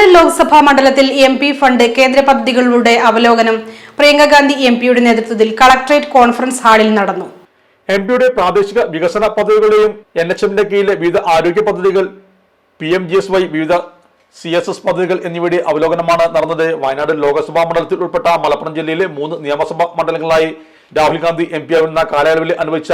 വയനാട് ലോക്സഭാ മണ്ഡലത്തിൽ M P fund കേന്ദ്ര പദ്ധതികളുടെ അവലോകനം. പ്രിയങ്ക ഗാന്ധി എം പിയുടെ നേതൃത്വത്തിൽ കളക്ടറേറ്റ് കോൺഫറൻസ് ഹാളിൽ നടന്നു. എം പിയുടെ പ്രാദേശിക വികസന പദ്ധതികളെയും എൻ എച്ച് എമ്മിന്റെ കീഴിലെ വിവിധ ആരോഗ്യ പദ്ധതികൾ P M G S Y വിവിധ സി എസ് എസ് പദ്ധതികൾ എന്നിവയുടെ അവലോകനമാണ് നടന്നത്. വയനാട് ലോക്സഭാ മണ്ഡലത്തിൽ ഉൾപ്പെട്ട മലപ്പുറം ജില്ലയിലെ മൂന്ന് നിയമസഭാ മണ്ഡലങ്ങളായി രാഹുൽ ഗാന്ധി എം പി ആവുന്ന കാലയളവിൽ അനുവദിച്ച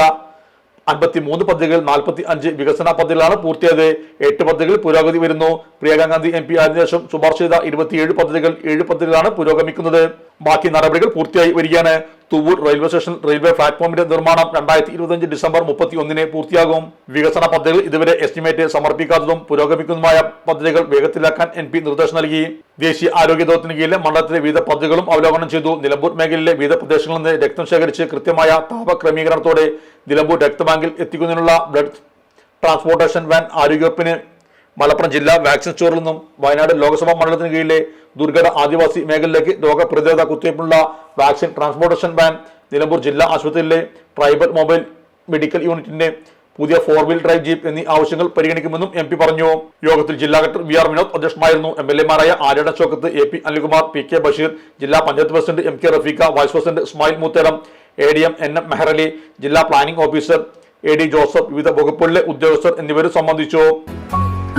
അൻപത്തി മൂന്ന് പദ്ധതികൾ നാൽപ്പത്തി അഞ്ച് വികസന പദ്ധതികളാണ് പൂർത്തിയായത്. എട്ട് പദ്ധതികൾ പുരോഗതി വരുന്നു. പ്രിയങ്കാ ഗാന്ധി എം പി ആയതിനു ശേഷം ശുപാർശ ചെയ്ത ഇരുപത്തിയേഴ് പദ്ധതികൾ ഏഴ് പദ്ധതികളാണ് പുരോഗമിക്കുന്നത്. ബാക്കി നടപടികൾ പൂർത്തിയായി വരികയാണ്. തുവൂർ റെയിൽവേ സ്റ്റേഷൻ റെയിൽവേ പ്ലാറ്റ്ഫോമിന്റെ നിർമ്മാണം രണ്ടായിരത്തി ഇരുപത്തിയഞ്ച് ഡിസംബർ മുപ്പത്തി ഒന്നിന് പൂർത്തിയാകും. വികസന പദ്ധതികൾ ഇതുവരെ എസ്റ്റിമേറ്റ് സമർപ്പിക്കാത്തതും പുരോഗമിക്കുന്നതുമായ പദ്ധതികൾ വേഗത്തിലാക്കാൻ എൻ പി നിർദ്ദേശം നൽകി. ദേശീയ ആരോഗ്യ ദൗത്യത്തിന് കീഴിലെ മണ്ഡലത്തിലെ വിവിധ പദ്ധതികളും അവലോകനം ചെയ്തു. നിലമ്പൂർ മേഖലയിലെ വിവിധ പ്രദേശങ്ങളിൽ നിന്ന് രക്തം ശേഖരിച്ച് കൃത്യമായ താപ ക്രമീകരണത്തോടെ നിലമ്പൂർ രക്തബാങ്കിൽ എത്തിക്കുന്നതിനുള്ള ബ്ലഡ് ട്രാൻസ്പോർട്ടേഷൻ വാൻ ആരോഗ്യവകുപ്പിന് മലപ്പുറം ജില്ലാ വാക്സിൻ സ്റ്റോറിൽ നിന്നും വയനാട് ലോക്സഭാ മണ്ഡലത്തിന് കീഴിലെ ദുർഘട ആദിവാസി മേഖലയിലേക്ക് രോഗപ്രതിരോധ കുത്തിവയ്പ്പുള്ള വാക്സിൻ ട്രാൻസ്പോർട്ടേഷൻ വാൻ നിലമ്പൂർ ജില്ലാ ആശുപത്രിയിലെ ട്രൈബൽ മൊബൈൽ മെഡിക്കൽ യൂണിറ്റിന്റെ പുതിയ ഫോർ വീൽ ഡ്രൈവ് ജീപ്പ് എന്നീ ആവശ്യങ്ങൾ പരിഗണിക്കുമെന്നും എം പി പറഞ്ഞു. യോഗത്തിൽ ജില്ലാ കളക്ടർ വി ആർ വിനോദ് അധ്യക്ഷമായിരുന്നു M L എമാരായ Aryadan Shoukath A P Anilkumar P K Basheer ജില്ലാ panchayat president M K Rafeeqa vice president Ismail Moothedam A D M N M Meharali ജില്ലാ planning officer A D Joseph വിവിധ വകുപ്പുകളിലെ ഉദ്യോഗസ്ഥർ എന്നിവരും സംബന്ധിച്ചു.